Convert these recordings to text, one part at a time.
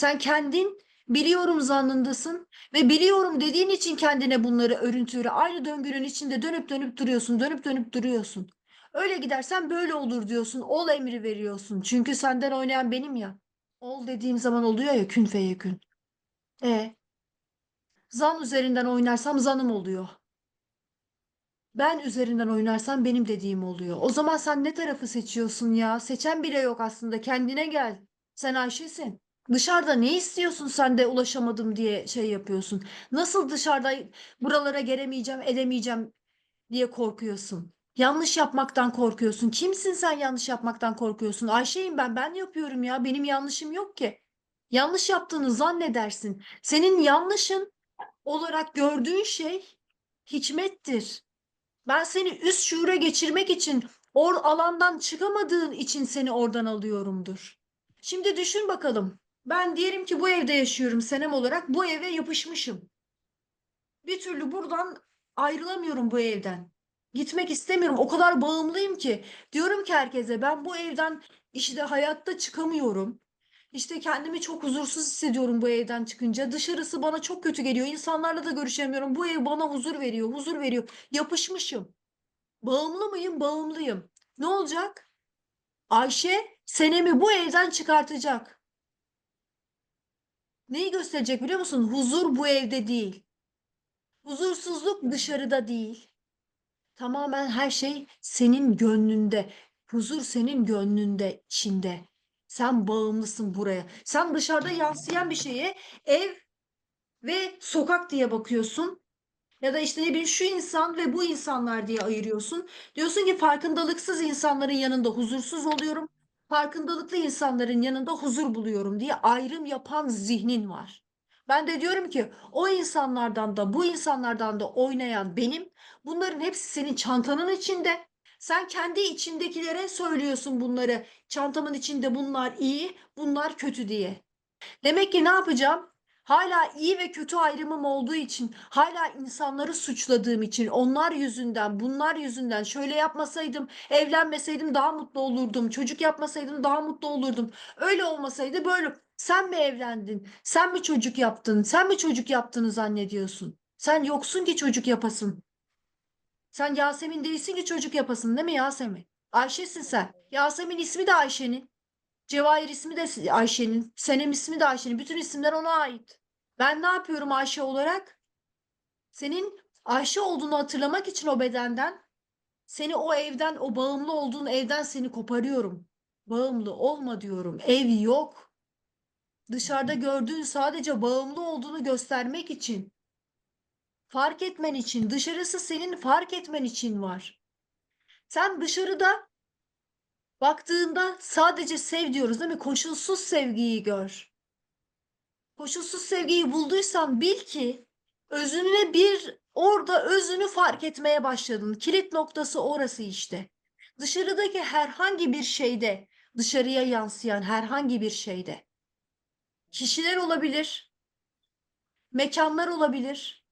Sen kendin biliyorum zannındasın ve biliyorum dediğin için kendine bunları örüntülü aynı döngünün içinde dönüp dönüp duruyorsun, dönüp dönüp duruyorsun. Öyle gidersen böyle olur diyorsun. Ol emri veriyorsun. Çünkü senden oynayan benim ya. Ol dediğim zaman oluyor ya kün feyekün. E zan üzerinden oynarsam zanım oluyor. Ben üzerinden oynarsam benim dediğim oluyor. O zaman sen ne tarafı seçiyorsun ya? Seçen bile yok aslında. Kendine gel. Sen Ayşe'sin. Dışarıda ne istiyorsun sen de ulaşamadım diye şey yapıyorsun. Nasıl dışarıda buralara gelemeyeceğim, edemeyeceğim diye korkuyorsun. Yanlış yapmaktan korkuyorsun. Kimsin sen yanlış yapmaktan korkuyorsun? Ayşe'yim ben. Ben yapıyorum ya. Benim yanlışım yok ki. Yanlış yaptığını zannedersin. Senin yanlışın olarak gördüğün şey hikmettir. Ben seni üst şuura geçirmek için, or alandan çıkamadığın için seni oradan alıyorumdur. Şimdi düşün bakalım. Ben diyelim ki bu evde yaşıyorum senem olarak. Bu eve yapışmışım. Bir türlü buradan ayrılamıyorum bu evden. Gitmek istemiyorum. O kadar bağımlıyım ki. Diyorum ki herkese ben bu evden işte hayatta çıkamıyorum. İşte kendimi çok huzursuz hissediyorum bu evden çıkınca. Dışarısı bana çok kötü geliyor. İnsanlarla da görüşemiyorum. Bu ev bana huzur veriyor, huzur veriyor. Yapışmışım. Bağımlı mıyım? Bağımlıyım. Ne olacak? Ayşe senemi bu evden çıkartacak. Neyi gösterecek biliyor musun? Huzur bu evde değil. Huzursuzluk dışarıda değil. Tamamen her şey senin gönlünde. Huzur senin gönlünde, içinde. Sen bağımlısın buraya. Sen dışarıda yansıyan bir şeye ev ve sokak diye bakıyorsun. Ya da işte ne bileyim şu insan ve bu insanlar diye ayırıyorsun. Diyorsun ki farkındalıksız insanların yanında huzursuz oluyorum. Farkındalıklı insanların yanında huzur buluyorum diye ayrım yapan zihnin var. Ben de diyorum ki o insanlardan da bu insanlardan da oynayan benim. Bunların hepsi senin çantanın içinde. Sen kendi içindekilere söylüyorsun bunları. Çantamın içinde bunlar iyi, bunlar kötü diye. Demek ki ne yapacağım? Hala iyi ve kötü ayrımım olduğu için, hala insanları suçladığım için, onlar yüzünden, bunlar yüzünden şöyle yapmasaydım, evlenmeseydim daha mutlu olurdum, çocuk yapmasaydım daha mutlu olurdum. Öyle olmasaydı böyle. Sen mi evlendin? Sen mi çocuk yaptın? Sen mi çocuk yaptığını zannediyorsun? Sen yoksun ki çocuk yapasın. Sen Yasemin değilsin ki çocuk yapasın değil mi Yasemin? Ayşe'sin sen. Yasemin ismi de Ayşe'nin. Cevahir ismi de Ayşe'nin. Senem ismi de Ayşe'nin. Bütün isimler ona ait. Ben ne yapıyorum Ayşe olarak? Senin Ayşe olduğunu hatırlamak için o bedenden, seni o evden, o bağımlı olduğun evden seni koparıyorum. Bağımlı olma diyorum. Ev yok. Dışarıda gördüğün sadece bağımlı olduğunu göstermek için. Fark etmen için. Dışarısı senin fark etmen için var. Sen dışarıda baktığında sadece sev diyoruz değil mi? Koşulsuz sevgiyi gör. Koşulsuz sevgiyi bulduysan bil ki özüne bir orada özünü fark etmeye başladın. Kilit noktası orası işte. Dışarıdaki herhangi bir şeyde, dışarıya yansıyan herhangi bir şeyde. Kişiler olabilir, mekanlar olabilir,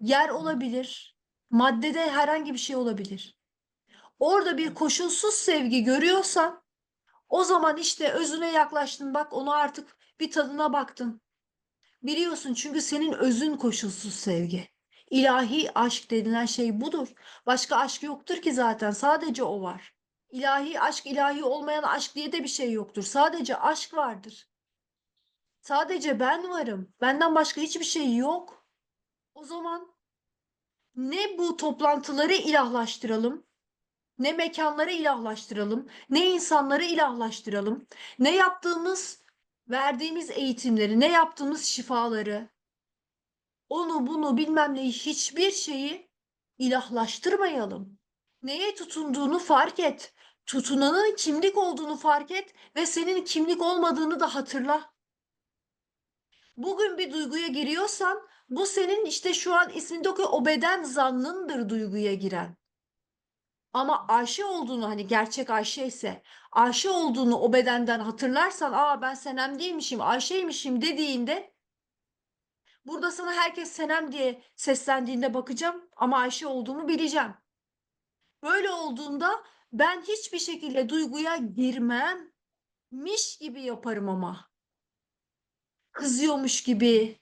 yer olabilir, maddede herhangi bir şey olabilir. Orada bir koşulsuz sevgi görüyorsan o zaman işte özüne yaklaştın bak onu artık bir tadına baktın. Biliyorsun çünkü senin özün koşulsuz sevgi. İlahi aşk denilen şey budur. Başka aşk yoktur ki zaten sadece o var. İlahi aşk, ilahi olmayan aşk diye de bir şey yoktur. Sadece aşk vardır. Sadece ben varım. Benden başka hiçbir şey yok. O zaman ne bu toplantıları ilahlaştıralım, ne mekanları ilahlaştıralım, ne insanları ilahlaştıralım, ne yaptığımız, verdiğimiz eğitimleri, ne yaptığımız şifaları, onu bunu bilmem neyi hiçbir şeyi ilahlaştırmayalım. Neye tutunduğunu fark et. Tutunanın kimlik olduğunu fark et ve senin kimlik olmadığını da hatırla. Bugün bir duyguya giriyorsan bu senin işte şu an ismindeki o beden zannındır duyguya giren. Ama Ayşe olduğunu hani gerçek Ayşe ise Ayşe olduğunu o bedenden hatırlarsan aa ben Senem değilmişim Ayşe'ymişim dediğinde burada sana herkes Senem diye seslendiğinde bakacağım ama Ayşe olduğumu bileceğim. Böyle olduğunda ben hiçbir şekilde duyguya girmem miş gibi yaparım ama. kızıyormuş gibi,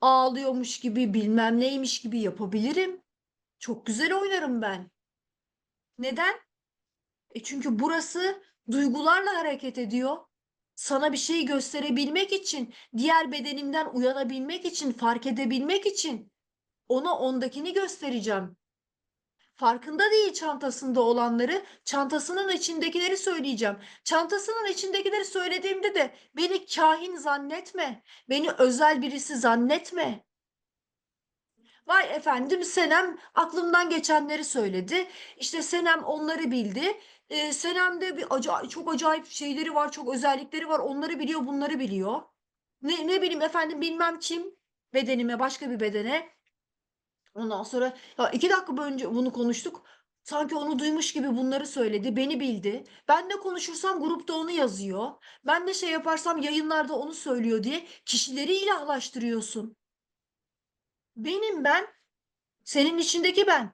ağlıyormuş gibi, bilmem neymiş gibi yapabilirim. Çok güzel oynarım ben. Neden? E çünkü burası duygularla hareket ediyor. Sana bir şey gösterebilmek için, diğer bedenimden uyanabilmek için, fark edebilmek için ona ondakini göstereceğim. Farkında değil çantasında olanları, çantasının içindekileri söyleyeceğim. Çantasının içindekileri söylediğimde de beni kahin zannetme, beni özel birisi zannetme. Vay efendim Senem aklımdan geçenleri söyledi. İşte Senem onları bildi. Ee, Senem'de bir acayip, çok acayip şeyleri var, çok özellikleri var. Onları biliyor, bunları biliyor. Ne, ne bileyim efendim bilmem kim bedenime, başka bir bedene. Ondan sonra ya iki dakika önce bunu konuştuk. Sanki onu duymuş gibi bunları söyledi, beni bildi. Ben ne konuşursam grupta onu yazıyor. Ben de şey yaparsam yayınlarda onu söylüyor diye kişileri ilahlaştırıyorsun. Benim ben, senin içindeki ben.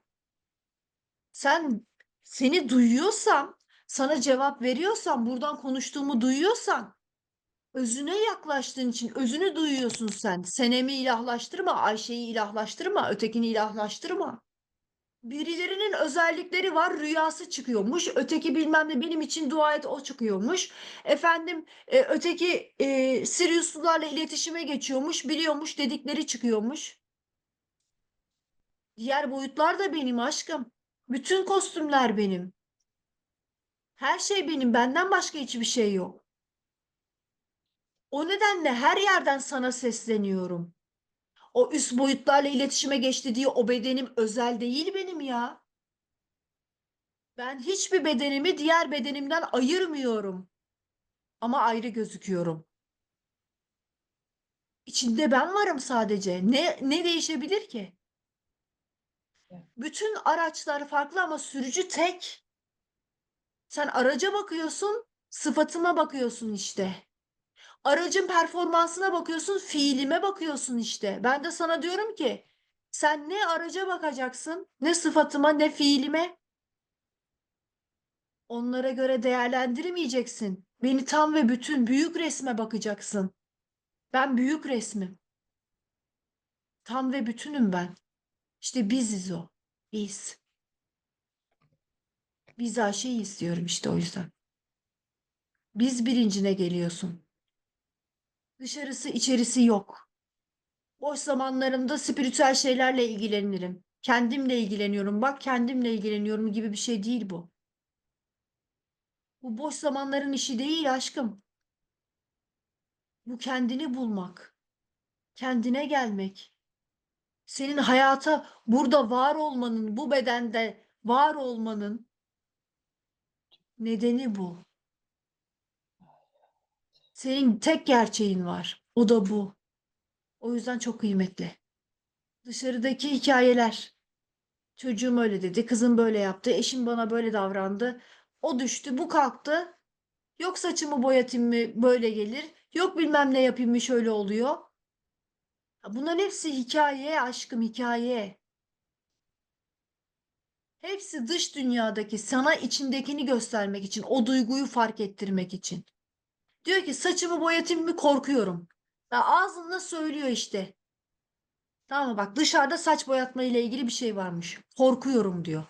Sen seni duyuyorsam, sana cevap veriyorsam, buradan konuştuğumu duyuyorsan, özüne yaklaştığın için özünü duyuyorsun sen. Senemi ilahlaştırma, Ayşe'yi ilahlaştırma, ötekini ilahlaştırma. Birilerinin özellikleri var, rüyası çıkıyormuş. Öteki bilmem ne benim için dua et o çıkıyormuş. Efendim e, öteki e, Siriuslularla iletişime geçiyormuş, biliyormuş dedikleri çıkıyormuş. Diğer boyutlar da benim aşkım. Bütün kostümler benim. Her şey benim. Benden başka hiçbir şey yok. O nedenle her yerden sana sesleniyorum. O üst boyutlarla iletişime geçti diye o bedenim özel değil benim ya. Ben hiçbir bedenimi diğer bedenimden ayırmıyorum. Ama ayrı gözüküyorum. İçinde ben varım sadece. Ne ne değişebilir ki? Bütün araçlar farklı ama sürücü tek. Sen araca bakıyorsun, sıfatıma bakıyorsun işte. Aracın performansına bakıyorsun, fiilime bakıyorsun işte. Ben de sana diyorum ki sen ne araca bakacaksın, ne sıfatıma, ne fiilime. Onlara göre değerlendirmeyeceksin. Beni tam ve bütün büyük resme bakacaksın. Ben büyük resmim. Tam ve bütünüm ben. İşte biziz o. Biz. Biz Ayşe'yi istiyorum işte o yüzden. Biz bilincine geliyorsun. Dışarısı içerisi yok. Boş zamanlarımda spiritüel şeylerle ilgilenirim. Kendimle ilgileniyorum. Bak kendimle ilgileniyorum gibi bir şey değil bu. Bu boş zamanların işi değil aşkım. Bu kendini bulmak. Kendine gelmek. Senin hayata burada var olmanın, bu bedende var olmanın nedeni bu. Senin tek gerçeğin var. O da bu. O yüzden çok kıymetli. Dışarıdaki hikayeler. Çocuğum öyle dedi, kızım böyle yaptı, eşim bana böyle davrandı. O düştü, bu kalktı. Yok saçımı boyatayım mı böyle gelir. Yok bilmem ne yapayım mı şöyle oluyor. Bunların hepsi hikaye aşkım hikaye. Hepsi dış dünyadaki sana içindekini göstermek için, o duyguyu fark ettirmek için. Diyor ki saçımı boyatayım mı korkuyorum. Ya ağzında söylüyor işte. Tamam? Bak dışarıda saç boyatma ile ilgili bir şey varmış. Korkuyorum diyor.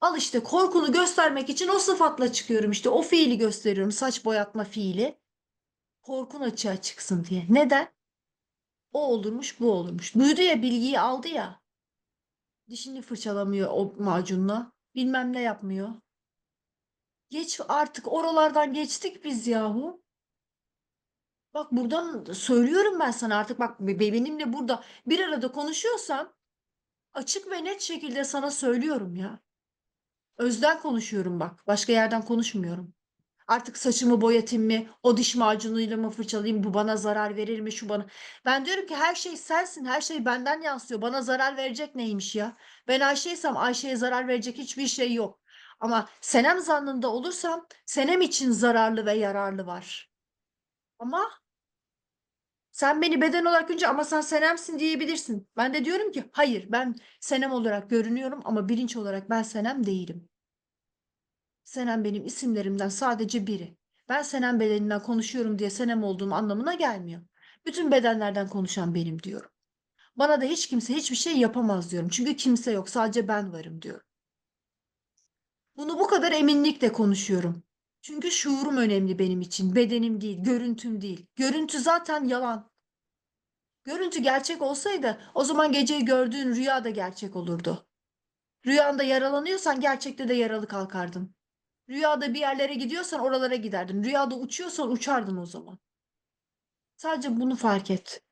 Al işte korkunu göstermek için o sıfatla çıkıyorum işte. O fiili gösteriyorum. Saç boyatma fiili. Korkun açığa çıksın diye. Neden? O olurmuş bu olurmuş. Duydu ya bilgiyi aldı ya. Dişini fırçalamıyor o macunla. Bilmem ne yapmıyor. Geç artık oralardan geçtik biz yahu. Bak buradan söylüyorum ben sana artık bak be- benimle burada bir arada konuşuyorsam açık ve net şekilde sana söylüyorum ya. Özden konuşuyorum bak. Başka yerden konuşmuyorum. Artık saçımı boyatayım mı? O diş macunuyla mı fırçalayayım? Bu bana zarar verir mi? Şu bana. Ben diyorum ki her şey sensin. Her şey benden yansıyor. Bana zarar verecek neymiş ya? Ben Ayşe'ysem Ayşe'ye zarar verecek hiçbir şey yok. Ama Senem zannında olursam Senem için zararlı ve yararlı var. Ama sen beni beden olarak görünce ama sen Senem'sin diyebilirsin. Ben de diyorum ki hayır ben Senem olarak görünüyorum ama bilinç olarak ben Senem değilim. Senem benim isimlerimden sadece biri. Ben Senem bedeninden konuşuyorum diye Senem olduğum anlamına gelmiyor. Bütün bedenlerden konuşan benim diyorum. Bana da hiç kimse hiçbir şey yapamaz diyorum. Çünkü kimse yok, sadece ben varım diyorum. Bunu bu kadar eminlikle konuşuyorum. Çünkü şuurum önemli benim için, bedenim değil, görüntüm değil. Görüntü zaten yalan. Görüntü gerçek olsaydı o zaman geceyi gördüğün rüya da gerçek olurdu. Rüyanda yaralanıyorsan gerçekte de yaralı kalkardın. Rüyada bir yerlere gidiyorsan oralara giderdin. Rüyada uçuyorsan uçardın o zaman. Sadece bunu fark et.